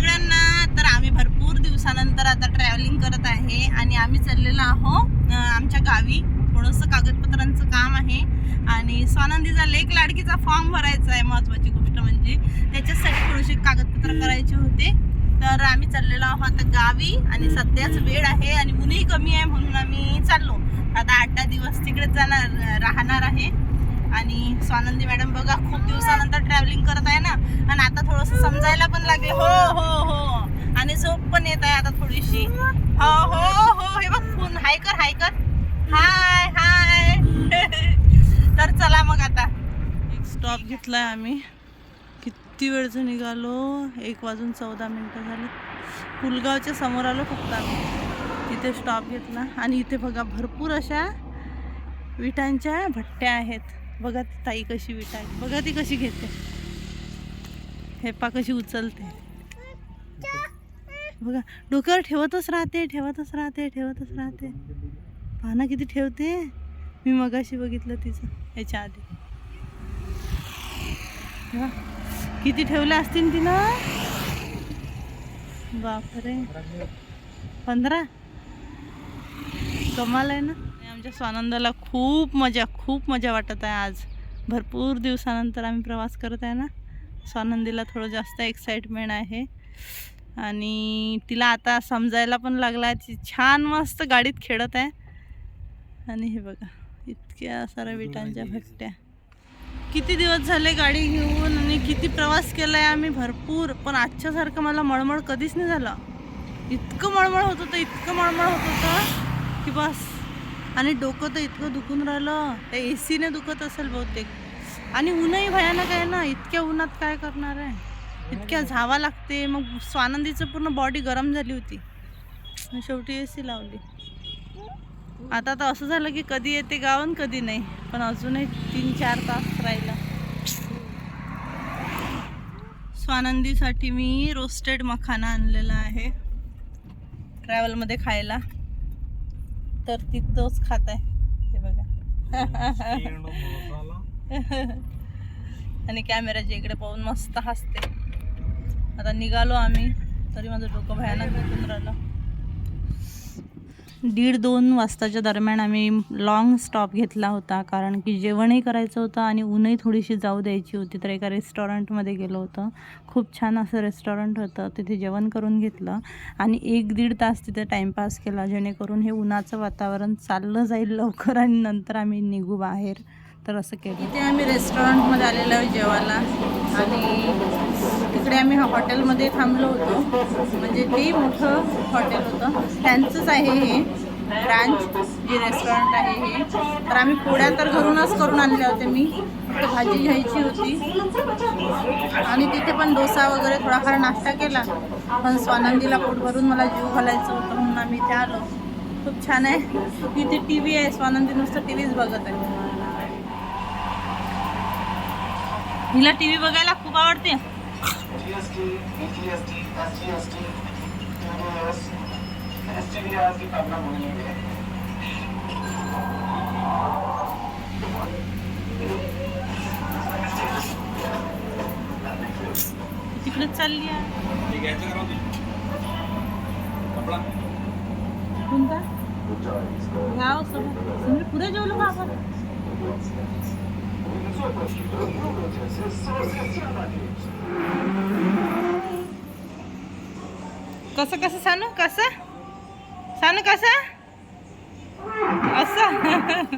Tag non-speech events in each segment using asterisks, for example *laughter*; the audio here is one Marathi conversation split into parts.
सगळ्यांना. तर आम्ही भरपूर दिवसानंतर आता ट्रॅव्हलिंग करत आहे आणि आम्ही चाललेलो आहो आमच्या गावी. थोडंसं कागदपत्रांचं काम आहे. आणि स्वानंदीचा लेख लाडकीचा फॉर्म भरायचा आहे. महत्त्वाची गोष्ट म्हणजे त्याच्यासाठी थोडेसे कागदपत्र करायचे होते. तर आम्ही चाललेलो आहोत आता गावी आणि सध्याच वेळ आहे आणि ऊनही कमी आहे म्हणून आम्ही चाललो. आता आठ दहा दिवस तिकडेच जाणार राहणार आहे. आणि स्वानंदी मॅडम बघा खूप दिवसानंतर ट्रॅव्हलिंग करत आहे ना. आणि आता थोडंसं समजायला पण लागले. हो हो हो. आणि झोप पण येत आहे आता थोडीशी. हो हो हो. हे बघ फोन हाय कर हाय कर. हाय हाय. *laughs* तर चला मग आता. एक स्टॉप घेतलाय आम्ही. किती वेळचं निघालो? एक वाजून चौदा मिनटं झाले. पुलगावच्या समोर आलो फक्त आम्ही. तिथे स्टॉप घेतला. आणि इथे बघा भरपूर अशा विटांच्या भट्ट्या आहेत. बघा ती ताई कशी विटा बघा ती कशी घेते. हे पा कशी उचलते. बघा डोक्यावर ठेवतच राहते ठेवतच राहते ठेवतच राहते. पाना किती ठेवते? मी मगाशी बघितलं तिचं याच्या आधी. किती ठेवल्या असतील तिनं? बापरे. पंधरा? कमाल आहे ना? आमच्या स्वानंदाला खूप मजा खूप मजा वाटत आहे आज. भरपूर दिवसानंतर आम्ही प्रवास करत आहे ना. स्वानंदीला थोडं जास्त एक्साइटमेंट आहे. आणि तिला आता समजायला पण लागला आहे ती छान मस्त गाडीत खेळत आहे. आणि हे बघा इतक्या साऱ्या विटांच्या भट्ट्या. किती दिवस झाले गाडी घेऊन आणि किती प्रवास केला आहे आम्ही भरपूर पण आजच्यासारखं मला मळमळ कधीच नाही झालं. इतकं मळमळ होत होतं इतकं मळमळ होत होतं की बस. आणि डोकं तर इतकं दुखून राहिलं. त्या ए सीने दुखत असेल बहुतेक. आणि ऊनही भयानक आहे ना इतक्या उन्हात काय करणार आहे? इतक्या झावा लागते. मग स्वानंदीचं पूर्ण बॉडी गरम झाली होती. शेवटी ए सी लावली. आता तर असं झालं की कधी येते गावन कधी नाही. पण अजूनही तीन चार तास राहिला. स्वानंदीसाठी मी रोस्टेड मखाना आणलेला आहे. ट्रॅव्हलमध्ये खायला. तर ती तोच खात आहे. हे बघा. आणि कॅमेराच्या इकडे पाहून मस्त हसते. आता निघालो आम्ही. तरी माझं डोकं भयानक राहिलं दीड दोन वाजताच्या दरम्यान आम्ही लॉंग स्टॉप घेतला होता कारण की जेवणही करायचं होतं आणि ऊनही थोडीशी जाऊ द्यायची होती तर एका रेस्टॉरंटमध्ये गेलो होतं. खूप छान असं रेस्टॉरंट होतं तिथे जेवण करून घेतलं आणि एक दीड तास तिथे टाईमपास केला जेणेकरून हे उन्हाचं वातावरण चाललं जाईल लवकर आणि नंतर आम्ही निघू बाहेर. तर असं केलं. इथे आम्ही रेस्टॉरंटमध्ये आलेलो आहे जेवायला. आणि तिकडे आम्ही हॉटेलमध्ये थांबलो होतो. म्हणजे ते मोठं हॉटेल होतं. त्यांचंच आहे हे ब्रांच जे रेस्टॉरंट आहे हे. तर आम्ही पोळ्या तर घरूनच करून आणल्या होत्या मी. फक्त भाजी घ्यायची होती. आणि तिथे पण डोसा वगैरे थोडाफार नाश्ता केला. पण स्वानंदीला पोट भरून मला जीव घालायचं होतं म्हणून आम्ही इथे आलो. खूप छान आहे. इथे टी व्ही आहे. स्वानंदी नुसतं टी व्हीच बघत आहे. तिला टी व्ही बघायला खूप आवडते. तिकडे चालली कोणता? ह्या सोबत पुढे जेवलो का आपण? कसं कसं सांगू कसं सांगू कसं असं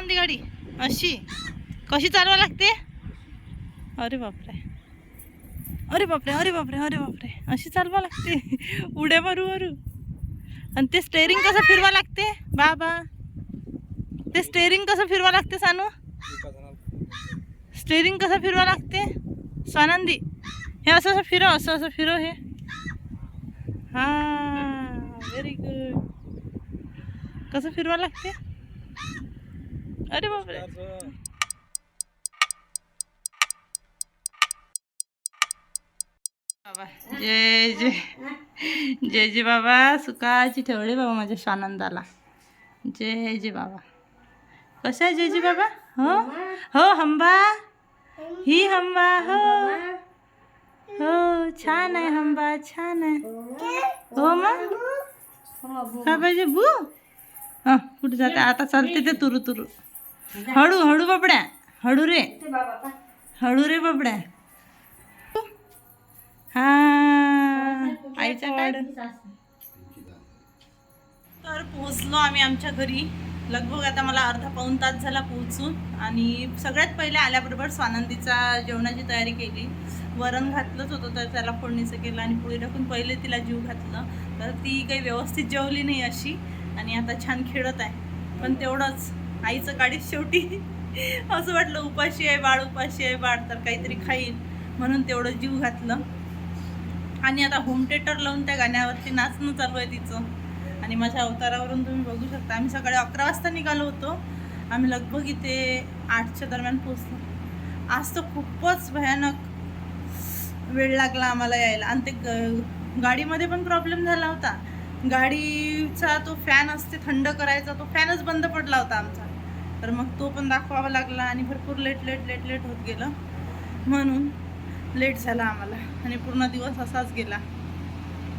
आणली गाडी? अशी. कशी चालवा लागते? अरे बापरे. अरे बापरे अरे बापरे अरे बापरे. अशी चालवा लागते. उड्या मारू मारू. आणि ते स्टेअरिंग कसं फिरवा लागते? बाबा. ते स्टेअरिंग कसं फिरवा लागते सानू? स्टेअरिंग कसं फिरवा लागते? स्वानंदी हे असं असं फिरव असं असं फिरव हे. हा व्हेरी गुड कसं फिरवा लागते? अरे बापरे बाबा जय जय जय जय बाबा. सुखाची ठेवळे बाबा माझ्या स्वानंदाला जय जय बाबा. कसं आहे जय जय बाबा? हो? हो हंबा? ही हंबा हो? हो छान आहे हंबा छान आहे. हो मग काय पाहिजे बू? हा कुठे जाते? आता चालते ते तुरु तुरु. *laughs* हळू हळू बाबड्या. हळू रे. हळू रे हा. आईच्या काढ. तर पोहोचलो आम्ही आमच्या घरी. लगभग आता मला अर्धा पाऊण तास झाला पोहोचून. आणि सगळ्यात पहिले आल्याबरोबर स्वानंदीचा जेवणाची तयारी केली. वरण घातलंच होतं तर त्याला फोडणीचं केलं आणि पोळी टाकून पहिले तिला जीव घातलं. तर ती काही व्यवस्थित जेवली नाही अशी. आणि आता छान खेळत आहे. पण तेवढंच. आईचं गाडीत शेवटी *laughs* असं वाटलं उपाशी आहे बाळ उपाशी आहे बाळ तर काहीतरी खाईन. म्हणून तेवढं जीव घातलं. आणि आता होम थिएटर लावून त्या गाण्यावरती नाचणं चालू आहे तिचं. आणि माझ्या अवतारावरून तुम्ही बघू शकता. आम्ही सकाळी अकरा वाजता निघालो होतो. आम्ही लगभग इथे आठच्या दरम्यान पोचलो आज तर खूपच भयानक वेळ लागला आम्हाला यायला. आणि ते ग- गाडीमध्ये पण प्रॉब्लेम झाला होता. गाडीचा तो फॅन असते थंड करायचा तो फॅनच बंद पडला होता आमचा. तर मग तो पण दाखवावा लागला आणि भरपूर लेट लेट लेट लेट होत गेलं. म्हणून लेट झाला आम्हाला. आणि पूर्ण दिवस असाच गेला.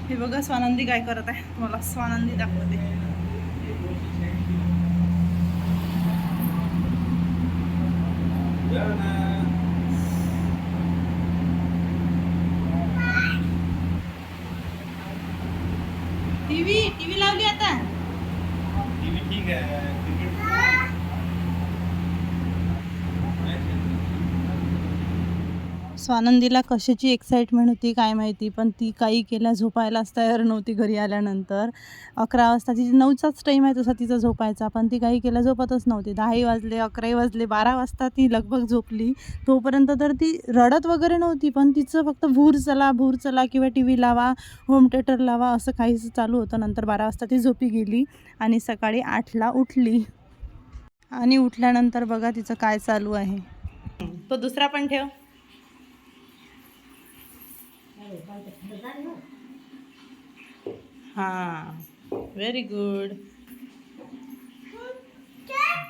हे बघा स्वानंदी काय करत आहे. तुम्हाला स्वानंदी दाखवते. टीव्ही टीव्ही लावली आता. ठीक आहे. स्वानंदीला कशाची एक्साइटमेंट होती काय माहिती पण ती काही केल्या झोपायलाच तयार नव्हती घरी आल्यानंतर. अकरा वाजता तिची नऊचाच टाईम आहे तसा तिचा झोपायचा पण ती काही केल्या झोपतच नव्हती. दहाही वाजले अकराही वाजले बारा वाजता ती लगभग झोपली. तोपर्यंत तर ती रडत वगैरे नव्हती पण तिचं फक्त भूर चला भूर चला किंवा टी व्ही लावा होम थिएटर लावा असं काहीच चालू होतं. नंतर बारा वाजता ती झोपी गेली आणि सकाळी आठला उठली. आणि उठल्यानंतर बघा तिचं काय चालू आहे. तो दुसरा पण ठेव. हां व्हेरी गुड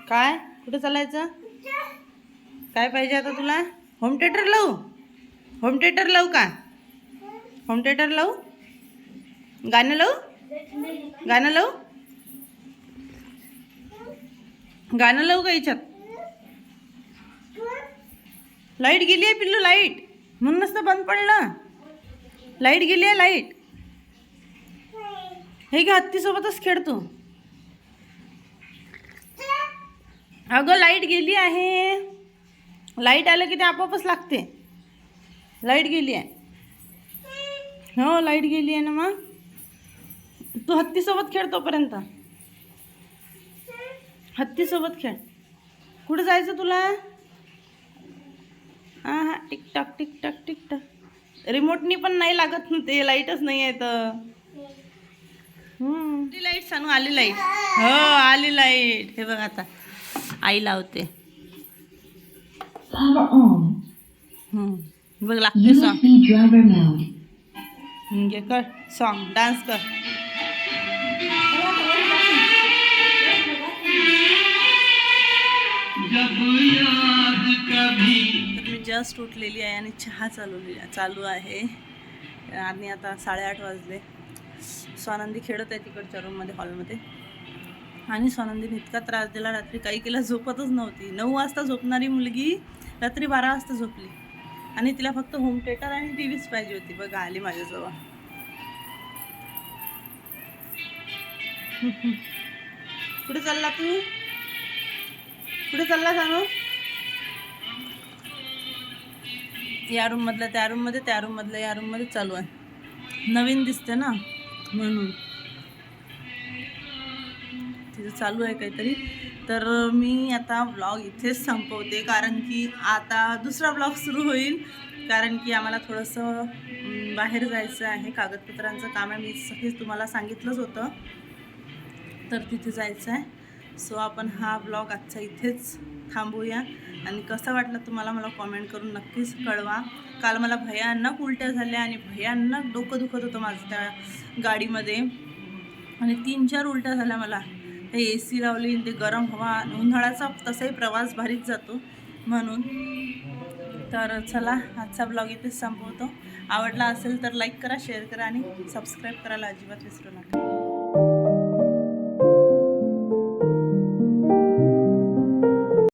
काय? कुठं चालायचं? काय पाहिजे आता तुला? होम थिएटर लावू? होम थिएटर लावू का? होम थिएटर लावू? गाणं लावू? गाणं लावू? गाणं लावू का याच्यात? लाइट गेली आहे पिल्लू लाइट म्हणूनच तर बंद पडलं. लाइट गेली आहे लाइट. हे घे हत्तीसोबतच खेळतो अगं लाइट गेली आहे. लाइट आलं की ते आपोआपच लागते. लाइट गेली आहे. हो लाइट गेली आहे ना मग? तू हत्तीसोबत खेळ तोपर्यंत. हत्तीसोबत खेळ. कुठं जायचं तुला? हां हां टिकटॉक टिकटॉक टिकटॉक. रिमोटनी पण नाही लागत ना ते लाईटच नाही आहे तर. आली लाइट सांगू आली लाइट हो आली लाइट हे बघ आता. आई लावते. बघ लागते सॉंग. घे कर सॉंग डान्स कर. तर मी जस्ट उठलेली आहे आणि चहा चालवली चालू आहे. आणि आता साडेआठ वाजले. स्वानंदी खेळत आहे तिकडच्या रूममध्ये हॉलमध्ये आणि स्वानंदीने इतका त्रास दिला रात्री काही केला झोपतच नव्हती. नऊ वाजता झोपणारी मुलगी रात्री बारा वाजता झोपली. आणि तिला फक्त होम थिएटर आणि टी व्हीच पाहिजे होती. बघा आली माझ्याजवळ. *laughs* कुठे चालला तू? कुठे चालला सांगू या रूममधल्या त्या रूममध्ये त्या रूममधल्या या रूममध्ये चालू आहे. नवीन दिसते ना म्हणून. तिथं चालू आहे काहीतरी. तर मी आता ब्लॉग इथेच संपवते कारण की आता दुसरा ब्लॉग सुरू होईल. कारण की आम्हाला थोडंसं बाहेर जायचं आहे. कागदपत्रांचं काम आहे. मी सगळीच तुम्हाला सांगितलंच होतं. तर तिथे जायचं आहे. सो आपण हा ब्लॉग आजचा इथेच थांबूया. आणि कसं वाटलं तुम्हाला मला कॉमेंट करून नक्कीच कळवा. काल मला भयानक उलट्या झाल्या आणि भयानक डोकं दुखत होतं माझं त्या गाडीमध्ये. आणि तीन चार उलट्या झाल्या मला. ते ए सी लावली ते गरम हवा आणि उन्हाळ्याचा तसाही प्रवास भारीच जातो म्हणून. तर चला आजचा ब्लॉग इथेच संपवतो. आवडला असेल तर लाईक करा शेअर करा आणि सबस्क्राईब करायला अजिबात विसरू नका.